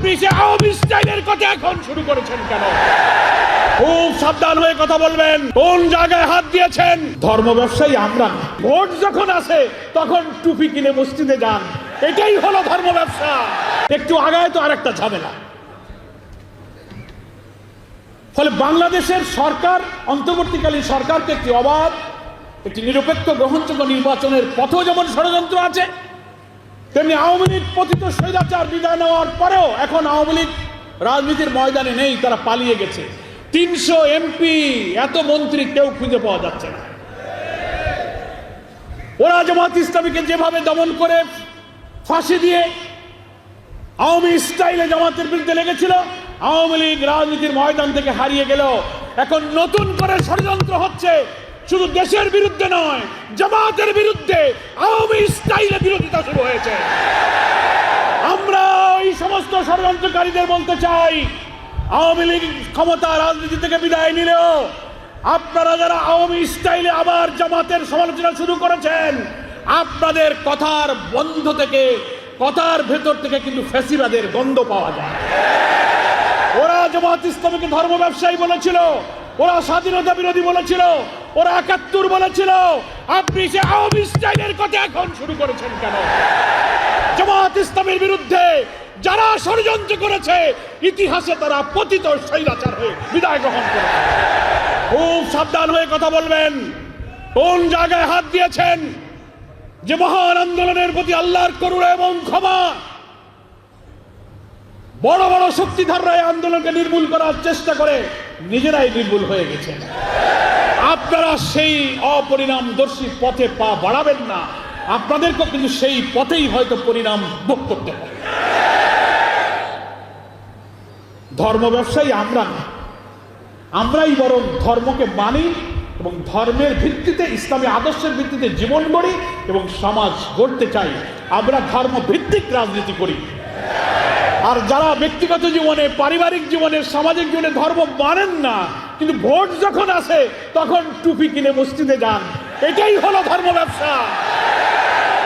আপনি সে আওয়ামী স্টাইলের কথা এখন শুরু করেছেন কেন? খুব সাবধান হয়ে কথা বলবেন। কোন জায়গায় হাত দিয়েছেন? ধর্ম ব্যবসায়ী আমরা ভোট যখন আসে, তখন টুপি কিনে মসজিদে যান। এটাই হলো ধর্ম ব্যবসা। একটু আগায় তো আরেকটা ঝামেলা। ফলে বাংলাদেশের সরকার, অন্তর্বর্তীকালীন সরকারকে একটি অবাধ, একটি নিরপেক্ষ, গ্রহণযোগ্য নির্বাচনের পথেও যেমন ষড়যন্ত্র আছে তেমনি আওয়ামী লীগ পতিত স্বৈরাচার বিদায় নেওয়ার পরেও এখন আওয়ামী লীগ রাজনীতির ময়দানে নেই, তারা পালিয়ে গেছে। তিনশো এমপি, এত মন্ত্রী কেউ খুঁজে পাওয়া যাচ্ছে না। ওরা জামাত ইসলামীকে যেভাবে দমন করে ফাঁসি দিয়ে আওয়ামী স্টাইলে জামাতের বিরুদ্ধে লেগেছিল, আওয়ামী লীগ রাজনীতির ময়দান থেকে হারিয়ে গেল। এখন নতুন করে ষড়যন্ত্র হচ্ছে। শুধু দেশের বিরুদ্ধে নয়, জামাতের বিরুদ্ধে আওয়ামী স্টাইলে বিরোধিতা শুরু হয়েছে। আমরা এই সমস্ত ষড়যন্ত্রকারীদের বলতে চাই, আওয়ামী লীগ ক্ষমতা রাজনীতি থেকে বিদায় নিলেও আপনারা যারা আওয়ামী স্টাইলে আবার জামাতের সমালোচনা শুরু করেছেন, আপনাদের কথার বন্ধ থেকে, কথার ভেতর থেকে কিন্তু ফ্যাসিবাদের গন্ধ পাওয়া যায়। জামাত ইসলামীকে ধর্ম ব্যবসায়ী বলেছিল। ওরা স্বাধীনতা বিরোধী বলেছিল। ওরা একাত্তর বলেছিল। আপনি সে আওয়ামী কথা এখন শুরু করেছেন কেন? জামাত ইসলামের বিরুদ্ধে যারা ষড়যন্ত্র করেছে, ইতিহাসে তারা পতিত শৈলাচার হয়ে বিদায় গ্রহণ করেছে। খুব সাবধান হয়ে কথা বলবেন। কোন জায়গায় হাত দিয়েছেন? যে মহান আন্দোলনের প্রতি আল্লাহর করুণা এবং ক্ষমা বড় বড় শক্তিধররা এই আন্দোলনকে নির্মূল করার চেষ্টা করে নিজেরাই নির্মূল হয়ে গেছে। আপনারা সেই অপরিণামদর্শী পথে পা বাড়াবেন না। আপনাদেরকে কিন্তু সেই পথেই হয়তো পরিণাম ভোগ করতে হবে। ধর্ম ব্যবসায়ী আমরা না। আমরাই বরং ধর্মকে মানি এবং ধর্মের ভিত্তিতে, ইসলামী আদর্শের ভিত্তিতে জীবন গড়ি এবং সমাজ গড়তে চাই। আমরা ধর্ম ভিত্তিক রাজনীতি করি। আর যারা ব্যক্তিগত জীবনে, পারিবারিক জীবনে, সামাজিক জীবনে ধর্ম মানেন না, কিন্তু ভোট যখন আসে, তখন টুপি কিনে মসজিদে যান। এটাই হলো ধর্ম ব্যবসা।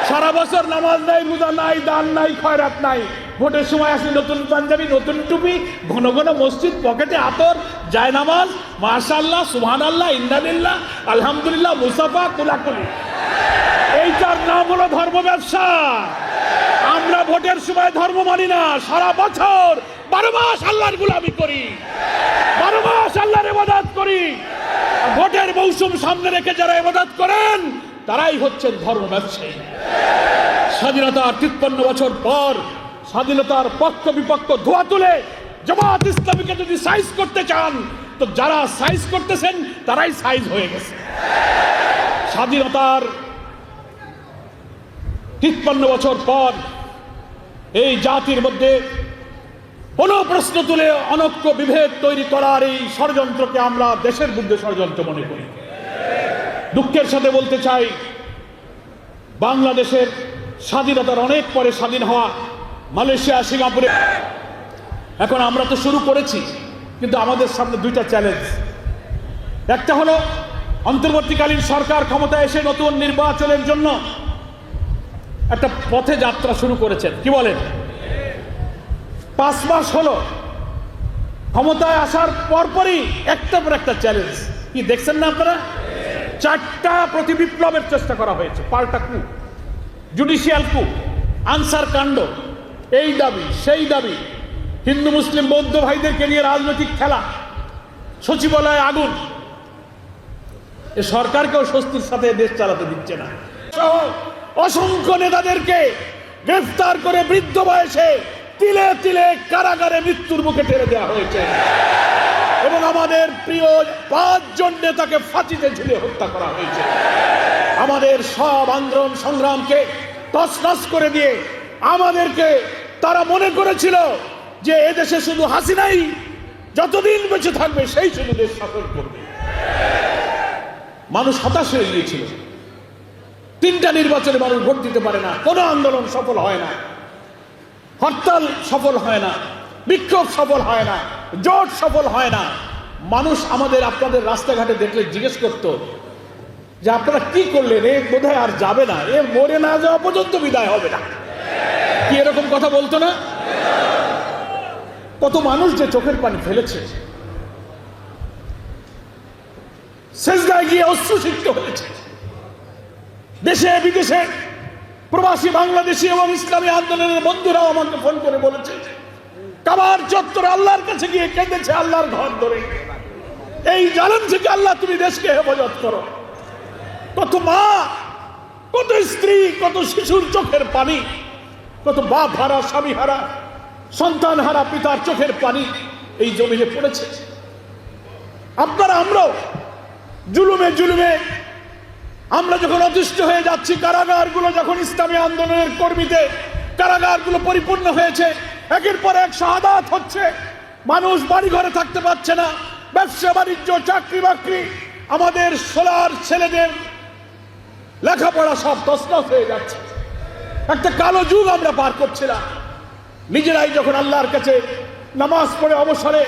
সারা বছর নামাজ নাই, রোজা নাই, দান নাই, খয়রাত নাই। ভোটের সময় আসে নতুন পাঞ্জাবি, নতুন টুপি, ঘন ঘন মসজিদ, পকেটে আতর যায় নামাজ মাশাল্লাহ সুহান আল্লাহ ইন্দানিল্লাহ আলহামদুলিল্লাহ মুসাফা কুলাকুলি এইটার নাম হলো ধর্ম ব্যবসা। আমরা ভোটের সময় ধর্ম মানি না। সারা বছর বারো মাস আল্লাহর গুলামি করি। বারো মাস আল্লাহর ইবাদত করি। ভোটের মৌসুম সামনে রেখে যারা ইবাদত করেন, তারাই হচ্ছেন ধর্ম ব্যবসায়ী। স্বাধীনতার তিপ্পান্ন বছর পর স্বাধীনতার পক্ষ বিপক্ষ ধোয়া তুলে জামাত ইসলামীকে যদি সাইজ করতে চান, তো যারা সাইজ করতেছেন, তারাই সাইজ হয়ে গেছে। স্বাধীনতার তিপ্পান্ন বছর পর এই জাতির মধ্যে কোনো প্রশ্ন তুলে অনক্য বিভেদ তৈরি করার এই ষড়যন্ত্রকে আমরা দেশের বিরুদ্ধে ষড়যন্ত্র মনে করি। দুঃখের সাথে বলতে চাই, বাংলাদেশের স্বাধীনতার অনেক পরে স্বাধীন হওয়া মালয়েশিয়া, সিঙ্গাপুরে এখন আমরা তো শুরু করেছি, কিন্তু আমাদের সামনে দুইটা চ্যালেঞ্জ। একটা হলো, অন্তর্বর্তীকালীন সরকার ক্ষমতায় এসে নতুন নির্বাচনের জন্য একটা পথে যাত্রা শুরু করেছেন। কি বলেন? পাঁচ মাস হলো। ক্ষমতায় আসার পরপরই একটা পর একটা চ্যালেঞ্জ কি দেখছেন না আপনারা? চারটা প্রতি বিপ্লবের চেষ্টা করা হয়েছে। পাল্টা কু জুডিশিয়াল কু আনসার কাণ্ড। এই দাবি, সেই দাবি। হিন্দু, মুসলিম, বৌদ্ধ ভাইদেরকে নিয়ে রাজনৈতিক খেলা। সচিবালয়ে আগুন। এ সরকারকেও স্বস্তির সাথে দেশ চালাতে দিচ্ছে না। অসংখ্য নেতাদেরকে গ্রেফতার করে বৃদ্ধ বয়সে তিলে তিলে কারাগারে মৃত্যুর মুখে ঠেলে দেওয়া হয়েছে। এবং আমাদের প্রিয় পাঁচজন নেতাকে ফাঁসিতে ঝুলে হত্যা করা হয়েছে। আমাদের সব আন্দোলন সংগ্রামকে তছনছ করে দিয়ে আমাদেরকে তারা মনে করেছিল যে এদেশে শুধু হাসিনাই যতদিন বেঁচে থাকবে সেই শুধু দেশ শাসন করবে। মানুষ হতাশ হয়ে গিয়েছিল। তিনটা নির্বাচনে মানুষ ভোট দিতে পারে না। কোনো আন্দোলন সফল হয় না। হরতাল সফল হয় না। বিক্ষোভ সফল হয় না। জোট সফল হয় না। মানুষ আমাদের, আপনাদের রাস্তাঘাটে দেখলে জিজ্ঞেস করতো যে, আপনারা কি করলেন? এ বোধহয় আর যাবে না। এ মরে না যাওয়া পর্যন্ত বিদায় হবে না। কি এরকম কথা বলতো না? কত মানুষ যে চোখের পানি ফেলেছে। শেষ শেষদায় গিয়ে অশ্রুসিক্ত হয়েছে দেশে, বিদেশে প্রবাসী বাংলাদেশি এবং ইসলামী আন্দোলনের বন্ধুরাও আমাকে ফোন করে বলেছে, কাবার চত্বরে আল্লাহর কাছে গিয়ে কেঁদেছে আল্লাহর ঘর ধরে। এই জালেম থেকে আল্লাহ তুমি দেশকে হেফাজত করো। কত মা, কত স্ত্রী, কত শিশুর চোখের পানি, কত বাপ হারা, স্বামী হারা, সন্তান হারা, পিতার চোখের পানি এই জমিনে পড়েছে। আপনারা আমরাও জুলুমে জুলুমে আমরা যখন অদৃষ্ট হয়ে যাচ্ছি, কারাগারগুলো যখন ইসলামী আন্দোলনের কর্মীতে, কারাগারগুলো পরিপূর্ণ হয়েছে, একের পর এক শাহাদাত হচ্ছে। মানুষ বাড়ি ঘরে থাকতে পারছে না, ব্যবসা, বাণিজ্য, চাকরি, বাকরি। আমাদের সোলার ছেলেদের লেখাপড়া সব তসনস হয়ে যাচ্ছে। একটা কালো যুগ আমরা পার করছিলাম। নিজেরাই যখন আল্লাহর কাছে নামাজ পড়ে অবসরে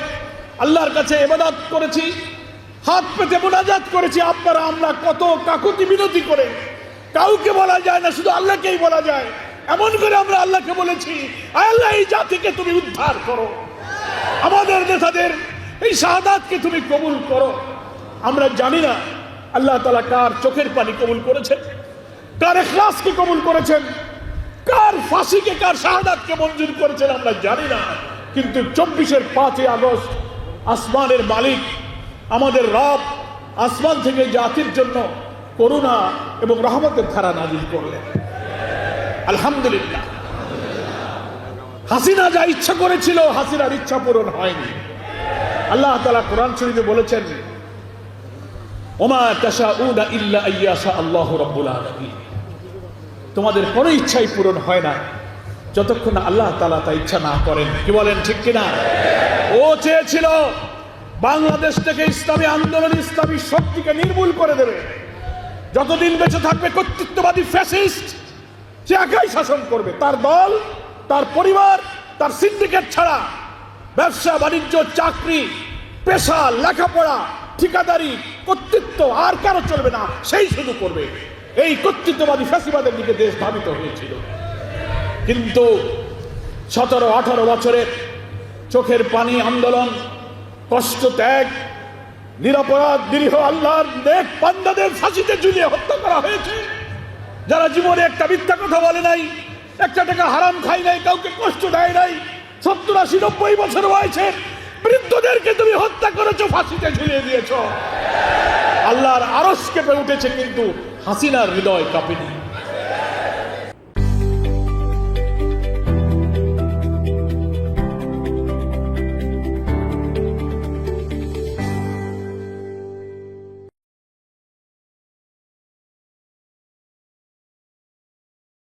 আল্লাহর কাছে এবাদত করেছি হাত পেতে মোনাজাত করেছি আপনারা আমরা কত কাকুতি বিনতি করে। কাউকে বলা যায় না, শুধু আল্লাহকেই বলা যায়। এমন করে আমরা আল্লাহকে বলেছি, "আয় আল্লাহ, এই জাতিকে তুমি উদ্ধার করো। আমাদের নেতাদের এই শাহাদাতকে তুমি কবুল করো। আমরা জানি না আল্লাহ তালা কার চোখের পানি কবুল করেছেন, কার এখলাসকে কবুল করেছেন, কার ফাঁসিকে, কার শাহাদাতকে মঞ্জুর করেছেন, আমরা জানি না। কিন্তু চব্বিশের পাঁচই আগস্ট আসমানের মালিক আমাদের রব আসমান থেকে জাতির জন্য করুণা এবং রহমতের ধারা নাজিল করলেন। আলহামদুলিল্লাহ। হাসিনা যা ইচ্ছা করেছিল, হাসিনার ইচ্ছা পূরণ হয়নি। আল্লাহ তালা কোরআন শরীফে বলেছেন, ওমা তোমাদের কোনো ইচ্ছাই পূরণ হয় না, যতক্ষণ আল্লাহ তালা তা ইচ্ছা না করেন। কি বলেন, ঠিক কিনা? ও চেয়েছিল বাংলাদেশ থেকে ইসলামী আন্দোলন, ইসলামী শক্তিকে নির্মূল করে দেবে। যতদিন বেঁচে থাকবে কর্তৃত্ববাদী ফ্যাসিস্ট, সে একাই শাসন করবে। তার দল, তার পরিবার, তার সিন্ডিকেট ছাড়া ব্যবসা, বাণিজ্য, চাকরি, পেশা, লেখাপড়া, ঠিকাদারি, কর্তৃত্ব আর কারও চলবে না। সেই শুধু করবে। এই কর্তৃত্ববাদী ফ্যাসিবাদের দিকে দেশ ধাবিত হয়েছিল। কিন্তু সতেরো আঠারো বছরের চোখের পানি আন্দোলন কষ্ট ত্যাগ, নিরাপরাধ, নিরীহ আল্লাহর নেক পান্দাদের ফাঁসিতে ঝুলিয়ে হত্যা করা হয়েছে। যারা জীবনে একটা মিথ্যা কথা বলে নাই, একটা টাকা হারাম খাই নাই, কাউকে কষ্ট দেয় নাই, সত্তর আশি নব্বই বছর বয়সে বৃদ্ধদেরকে তুমি হত্যা করেছ, ফাঁসিতে ঝুলিয়ে দিয়েছ। আল্লাহর আরস কেঁপে উঠেছে কিন্তু হাসিনার হৃদয় কাঁপেনি।